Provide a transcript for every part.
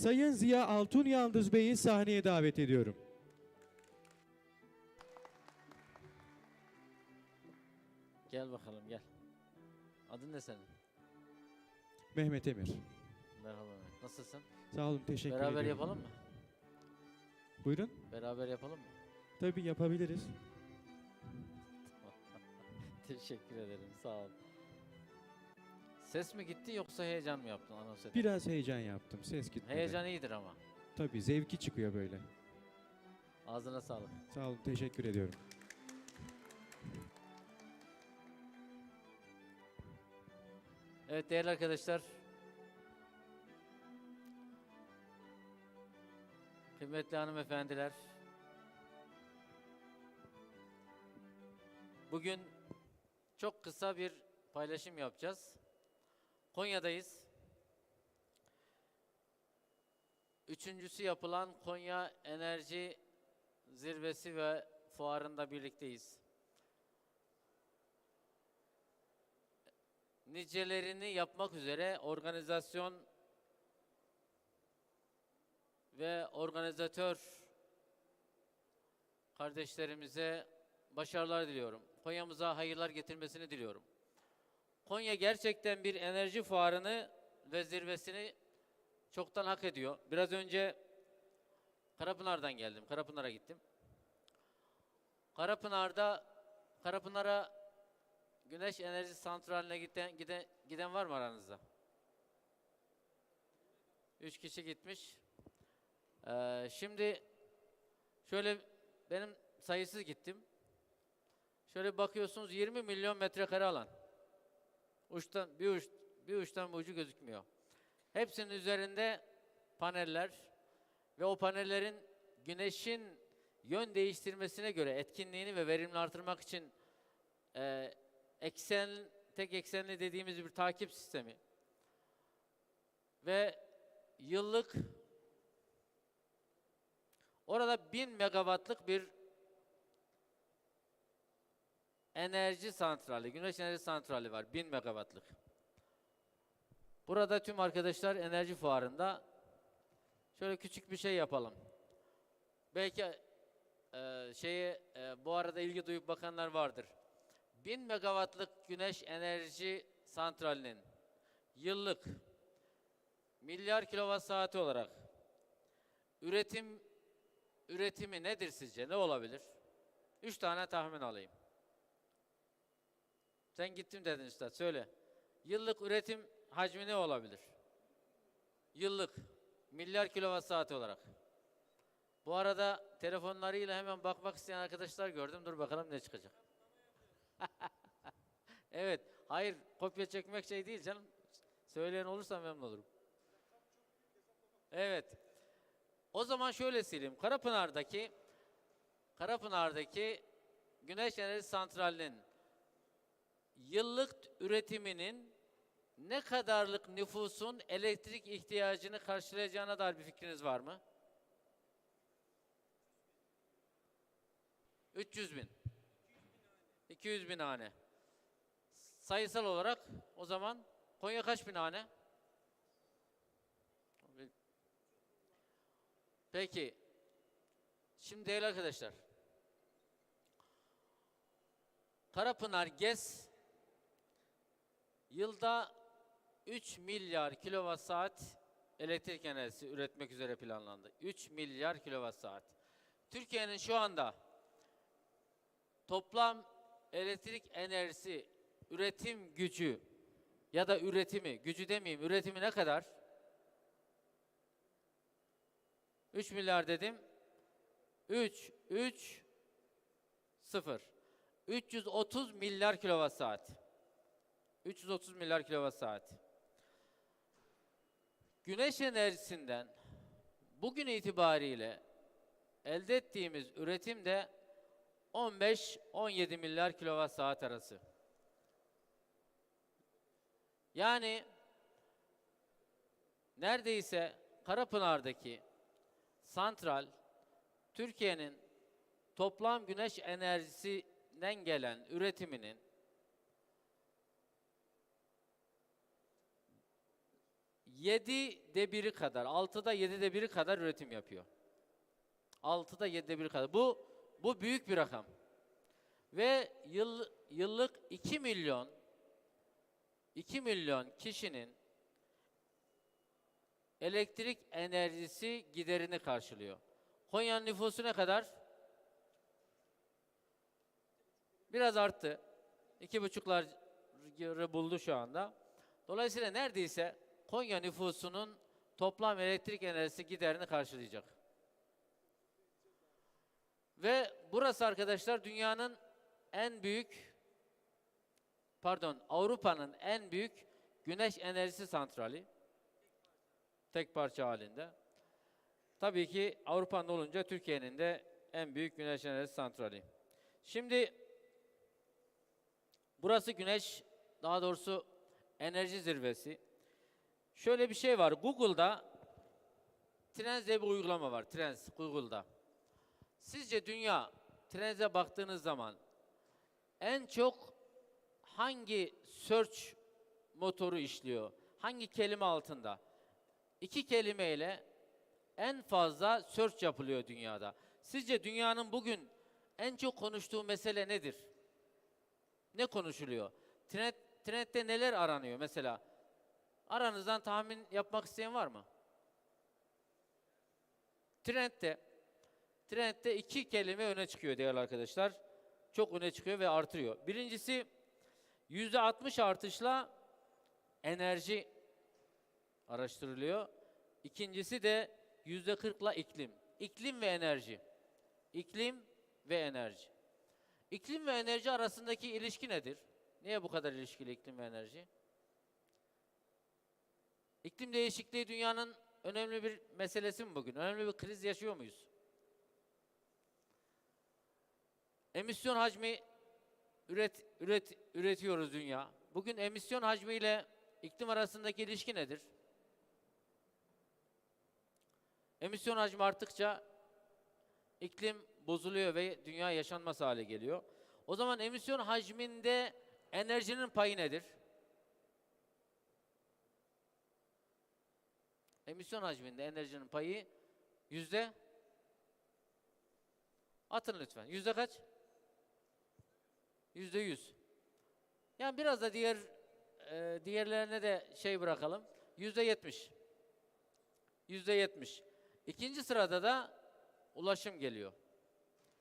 Sayın Ziya Altun Yaldız Bey'i sahneye davet ediyorum. Gel bakalım gel. Adın ne senin? Mehmet Emir. Merhaba Mehmet. Nasılsın? Sağ olun, teşekkür Beraber ederim. yapalım mı? Buyurun. Beraber yapalım mı? Tabii yapabiliriz. Teşekkür ederim. Sağ ol. Ses mi gitti yoksa heyecan mı yaptın anons ederken? Biraz heyecan yaptım. Ses gitmedi. Heyecan iyidir ama. Tabii zevki çıkıyor böyle. Ağzına sağlık. Sağ olun, teşekkür ediyorum. Evet değerli arkadaşlar. Kıymetli hanımefendiler. Bugün çok kısa bir paylaşım yapacağız. Konya'dayız. Üçüncüsü yapılan Konya Enerji Zirvesi ve fuarında birlikteyiz. nicelerini yapmak üzere organizasyon ve organizatör kardeşlerimize başarılar diliyorum. Konya'mıza hayırlar getirmesini diliyorum. Konya gerçekten bir enerji fuarını ve zirvesini çoktan hak ediyor. Biraz önce Karapınar'dan geldim. Karapınar'a gittim. Karapınar'da Karapınar'a Güneş enerji santraline giden, giden, giden var mı aranızda? Üç kişi gitmiş. Ee, şimdi şöyle benim sayısız gittim. Şöyle bakıyorsunuz 20 milyon metrekare alan. Uçtan bir uç bir uçtan bir ucu gözükmüyor. Hepsinin üzerinde paneller ve o panellerin güneşin yön değiştirmesine göre etkinliğini ve verimini artırmak için e, eksen tek eksenli dediğimiz bir takip sistemi ve yıllık orada 1000 megawattlık bir enerji santrali, güneş enerji santrali var. 1000 megawattlık. Burada tüm arkadaşlar enerji fuarında şöyle küçük bir şey yapalım. Belki e, şeye e, bu arada ilgi duyup bakanlar vardır. 1000 megawattlık güneş enerji santralinin yıllık milyar kilowatt saati olarak üretim üretimi nedir sizce? Ne olabilir? Üç tane tahmin alayım. Sen gittim dedin üstad. Söyle. Yıllık üretim hacmi ne olabilir? Yıllık milyar kilowatt saati olarak. Bu arada telefonlarıyla hemen bakmak isteyen arkadaşlar gördüm. Dur bakalım ne çıkacak. evet. Hayır. Kopya çekmek şey değil canım. Söyleyen olursa memnun olurum. Evet. O zaman şöyle sileyim. Karapınar'daki Karapınar'daki Güneş Enerji Santrali'nin yıllık üretiminin ne kadarlık nüfusun elektrik ihtiyacını karşılayacağına dair bir fikriniz var mı? 300 bin. 200 bin hane. Sayısal olarak o zaman Konya kaç bin hane? Peki. Şimdi değerli arkadaşlar. Karapınar GES yılda 3 milyar kilowatt saat elektrik enerjisi üretmek üzere planlandı. 3 milyar kilowatt saat. Türkiye'nin şu anda toplam elektrik enerjisi üretim gücü ya da üretimi, gücü demeyeyim, üretimi ne kadar? 3 milyar dedim. 3, 3, 0. 330 milyar kilowatt saat. 330 milyar kilowatt saat. Güneş enerjisinden bugün itibariyle elde ettiğimiz üretim de 15-17 milyar kilowatt saat arası. Yani neredeyse Karapınar'daki santral Türkiye'nin toplam güneş enerjisinden gelen üretiminin 7'de biri kadar, 6'da 7'de biri kadar üretim yapıyor. 6'da 7'de biri kadar. Bu bu büyük bir rakam. Ve yıl, yıllık 2 milyon 2 milyon kişinin elektrik enerjisi giderini karşılıyor. Konya'nın nüfusu ne kadar? Biraz arttı. İki buçukları buldu şu anda. Dolayısıyla neredeyse Konya nüfusunun toplam elektrik enerjisi giderini karşılayacak. Ve burası arkadaşlar dünyanın en büyük pardon Avrupa'nın en büyük güneş enerjisi santrali. Tek parça halinde. Tabii ki Avrupa'nın olunca Türkiye'nin de en büyük güneş enerjisi santrali. Şimdi burası güneş daha doğrusu enerji zirvesi. Şöyle bir şey var. Google'da Trends diye bir uygulama var. Trends Google'da. Sizce dünya Trends'e baktığınız zaman en çok hangi search motoru işliyor? Hangi kelime altında? İki kelimeyle en fazla search yapılıyor dünyada. Sizce dünyanın bugün en çok konuştuğu mesele nedir? Ne konuşuluyor? Trend, trendde neler aranıyor mesela? Aranızdan tahmin yapmak isteyen var mı? Trendde Trendde iki kelime öne çıkıyor değerli arkadaşlar. Çok öne çıkıyor ve artıyor. Birincisi yüzde 60 artışla enerji araştırılıyor. İkincisi de yüzde 40'la iklim. İklim ve enerji. İklim ve enerji. İklim ve enerji arasındaki ilişki nedir? Niye bu kadar ilişkili iklim ve enerji? İklim değişikliği dünyanın önemli bir meselesi mi bugün? Önemli bir kriz yaşıyor muyuz? Emisyon hacmi üret, üret, üretiyoruz dünya. Bugün emisyon hacmi ile iklim arasındaki ilişki nedir? Emisyon hacmi arttıkça iklim bozuluyor ve dünya yaşanmaz hale geliyor. O zaman emisyon hacminde enerjinin payı nedir? Emisyon hacminde enerjinin payı yüzde atın lütfen. Yüzde kaç? Yüzde yüz. Yani biraz da diğer e, diğerlerine de şey bırakalım. Yüzde yetmiş. Yüzde yetmiş. İkinci sırada da ulaşım geliyor.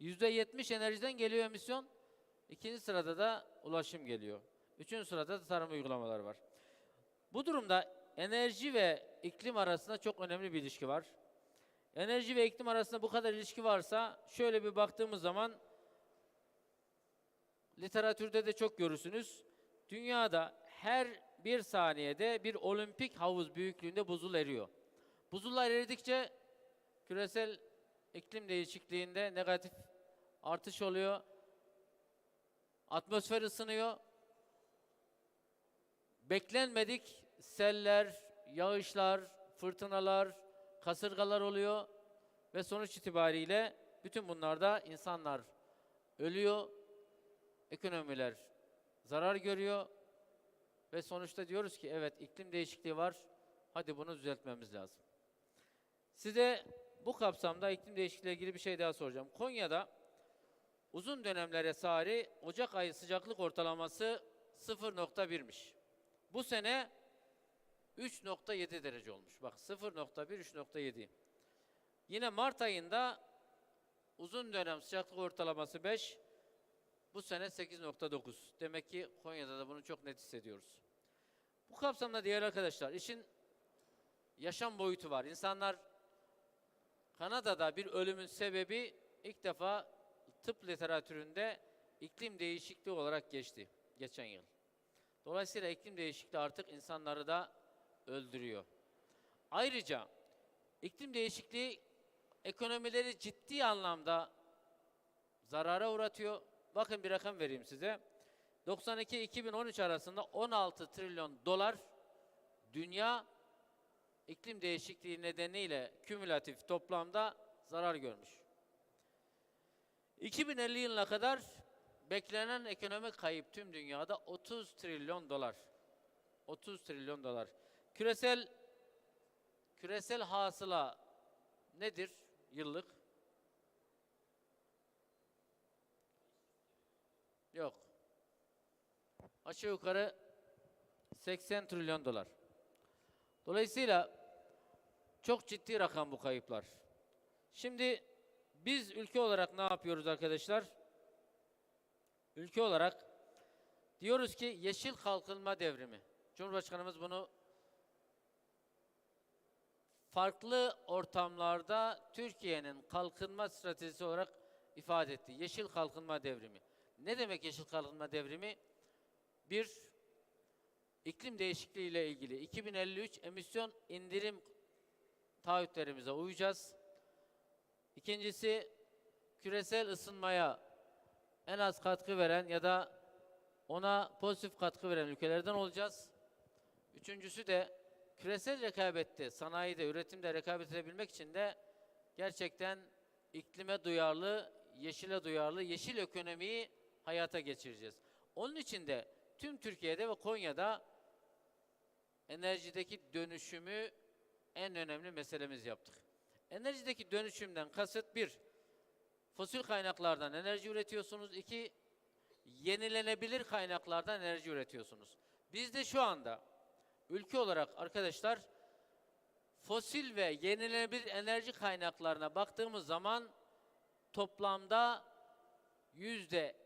Yüzde yetmiş enerjiden geliyor emisyon. İkinci sırada da ulaşım geliyor. Üçüncü sırada da tarım uygulamaları var. Bu durumda enerji ve iklim arasında çok önemli bir ilişki var. Enerji ve iklim arasında bu kadar ilişki varsa şöyle bir baktığımız zaman literatürde de çok görürsünüz. Dünyada her bir saniyede bir olimpik havuz büyüklüğünde buzul eriyor. Buzullar eridikçe küresel iklim değişikliğinde negatif artış oluyor. Atmosfer ısınıyor. Beklenmedik seller, yağışlar, fırtınalar, kasırgalar oluyor ve sonuç itibariyle bütün bunlarda insanlar ölüyor, ekonomiler zarar görüyor ve sonuçta diyoruz ki evet iklim değişikliği var, hadi bunu düzeltmemiz lazım. Size bu kapsamda iklim değişikliği ile ilgili bir şey daha soracağım. Konya'da uzun dönemlere sari Ocak ayı sıcaklık ortalaması 0.1'miş. Bu sene 3.7 derece olmuş. Bak 0.1 3.7. Yine Mart ayında uzun dönem sıcaklık ortalaması 5. Bu sene 8.9. Demek ki Konya'da da bunu çok net hissediyoruz. Bu kapsamda diğer arkadaşlar işin yaşam boyutu var. İnsanlar Kanada'da bir ölümün sebebi ilk defa tıp literatüründe iklim değişikliği olarak geçti geçen yıl. Dolayısıyla iklim değişikliği artık insanları da öldürüyor. Ayrıca iklim değişikliği ekonomileri ciddi anlamda zarara uğratıyor. Bakın bir rakam vereyim size. 92-2013 arasında 16 trilyon dolar dünya iklim değişikliği nedeniyle kümülatif toplamda zarar görmüş. 2050 yılına kadar beklenen ekonomik kayıp tüm dünyada 30 trilyon dolar. 30 trilyon dolar. Küresel küresel hasıla nedir yıllık? Yok. Aşağı yukarı 80 trilyon dolar. Dolayısıyla çok ciddi rakam bu kayıplar. Şimdi biz ülke olarak ne yapıyoruz arkadaşlar? Ülke olarak diyoruz ki yeşil kalkınma devrimi. Cumhurbaşkanımız bunu farklı ortamlarda Türkiye'nin kalkınma stratejisi olarak ifade etti. Yeşil kalkınma devrimi. Ne demek yeşil kalkınma devrimi? Bir, iklim değişikliği ile ilgili 2053 emisyon indirim taahhütlerimize uyacağız. İkincisi, küresel ısınmaya en az katkı veren ya da ona pozitif katkı veren ülkelerden olacağız. Üçüncüsü de küresel rekabette, sanayide, üretimde rekabet edebilmek için de gerçekten iklime duyarlı, yeşile duyarlı, yeşil ekonomiyi hayata geçireceğiz. Onun için de tüm Türkiye'de ve Konya'da enerjideki dönüşümü en önemli meselemiz yaptık. Enerjideki dönüşümden kasıt bir, fosil kaynaklardan enerji üretiyorsunuz. iki yenilenebilir kaynaklardan enerji üretiyorsunuz. Biz de şu anda ülke olarak arkadaşlar fosil ve yenilenebilir enerji kaynaklarına baktığımız zaman toplamda yüzde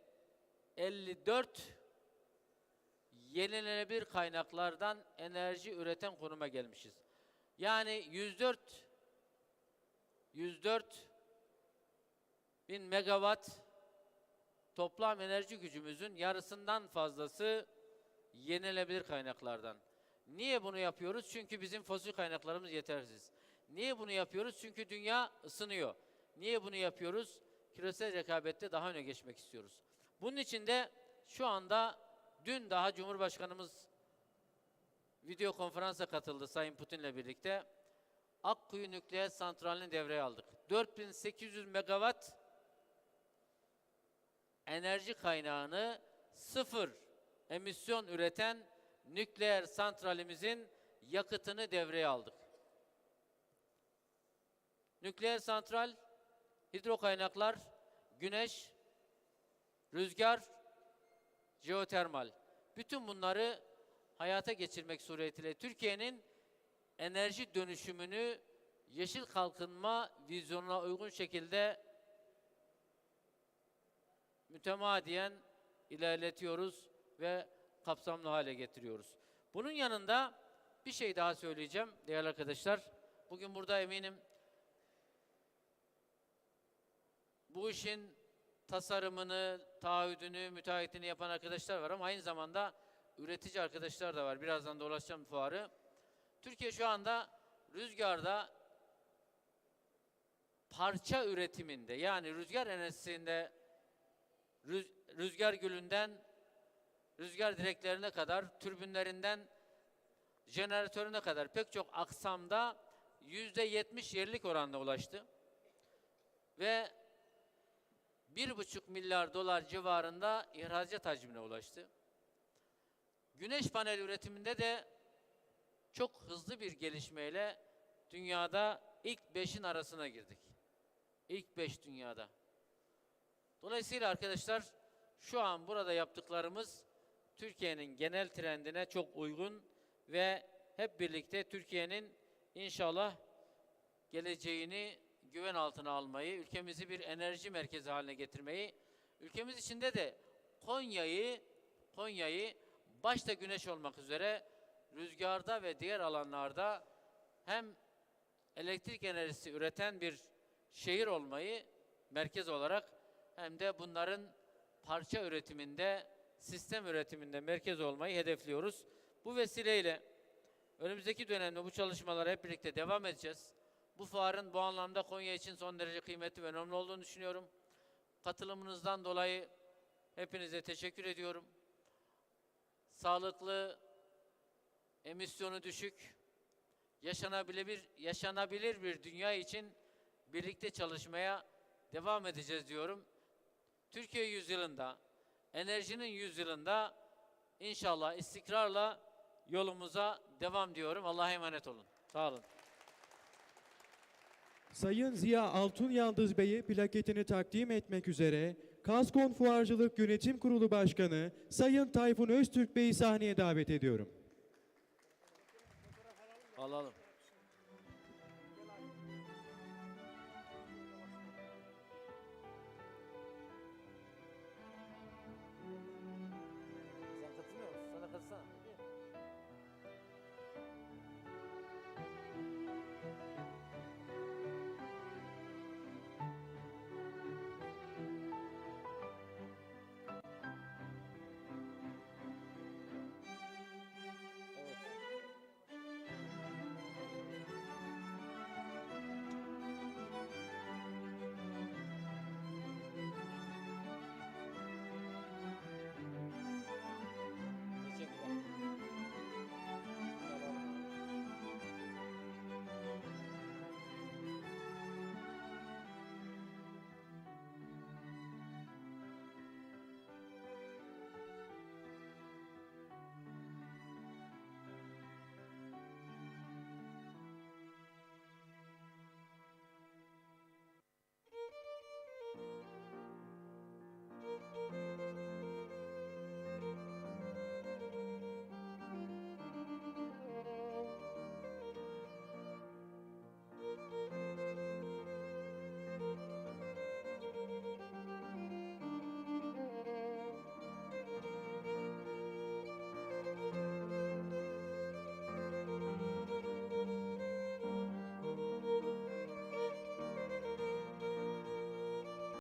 54 yenilenebilir kaynaklardan enerji üreten konuma gelmişiz. Yani 104 104 bin megawatt toplam enerji gücümüzün yarısından fazlası yenilenebilir kaynaklardan. Niye bunu yapıyoruz? Çünkü bizim fosil kaynaklarımız yetersiz. Niye bunu yapıyoruz? Çünkü dünya ısınıyor. Niye bunu yapıyoruz? Küresel rekabette daha öne geçmek istiyoruz. Bunun için de şu anda dün daha Cumhurbaşkanımız video konferansa katıldı Sayın Putin'le birlikte. Akkuyu Nükleer Santrali'ni devreye aldık. 4800 megawatt enerji kaynağını sıfır emisyon üreten nükleer santralimizin yakıtını devreye aldık. Nükleer santral, hidro kaynaklar, güneş, rüzgar, jeotermal. Bütün bunları hayata geçirmek suretiyle Türkiye'nin enerji dönüşümünü yeşil kalkınma vizyonuna uygun şekilde mütemadiyen ilerletiyoruz ve kapsamlı hale getiriyoruz. Bunun yanında bir şey daha söyleyeceğim değerli arkadaşlar. Bugün burada eminim bu işin tasarımını, taahhüdünü, müteahhitini yapan arkadaşlar var ama aynı zamanda üretici arkadaşlar da var. Birazdan dolaşacağım fuarı. Türkiye şu anda rüzgarda parça üretiminde yani rüzgar enerjisinde rüz- rüzgar gülünden rüzgar direklerine kadar, türbinlerinden jeneratörüne kadar pek çok aksamda yüzde yetmiş yerlik oranına ulaştı. Ve bir buçuk milyar dolar civarında ihracat hacmine ulaştı. Güneş panel üretiminde de çok hızlı bir gelişmeyle dünyada ilk beşin arasına girdik. İlk beş dünyada. Dolayısıyla arkadaşlar şu an burada yaptıklarımız Türkiye'nin genel trendine çok uygun ve hep birlikte Türkiye'nin inşallah geleceğini güven altına almayı, ülkemizi bir enerji merkezi haline getirmeyi, ülkemiz içinde de Konya'yı Konya'yı başta güneş olmak üzere rüzgarda ve diğer alanlarda hem elektrik enerjisi üreten bir şehir olmayı merkez olarak hem de bunların parça üretiminde, sistem üretiminde merkez olmayı hedefliyoruz. Bu vesileyle önümüzdeki dönemde bu çalışmalara hep birlikte devam edeceğiz. Bu fuarın bu anlamda Konya için son derece kıymetli ve önemli olduğunu düşünüyorum. Katılımınızdan dolayı hepinize teşekkür ediyorum. Sağlıklı, emisyonu düşük, yaşanabilir yaşanabilir bir dünya için birlikte çalışmaya devam edeceğiz diyorum. Türkiye yüzyılında, enerjinin yüzyılında inşallah istikrarla yolumuza devam diyorum. Allah'a emanet olun. Sağ olun. Sayın Ziya Altun Yıldız Bey'i plaketini takdim etmek üzere Kaskon Fuarcılık Yönetim Kurulu Başkanı Sayın Tayfun Öztürk Bey'i sahneye davet ediyorum. Alalım.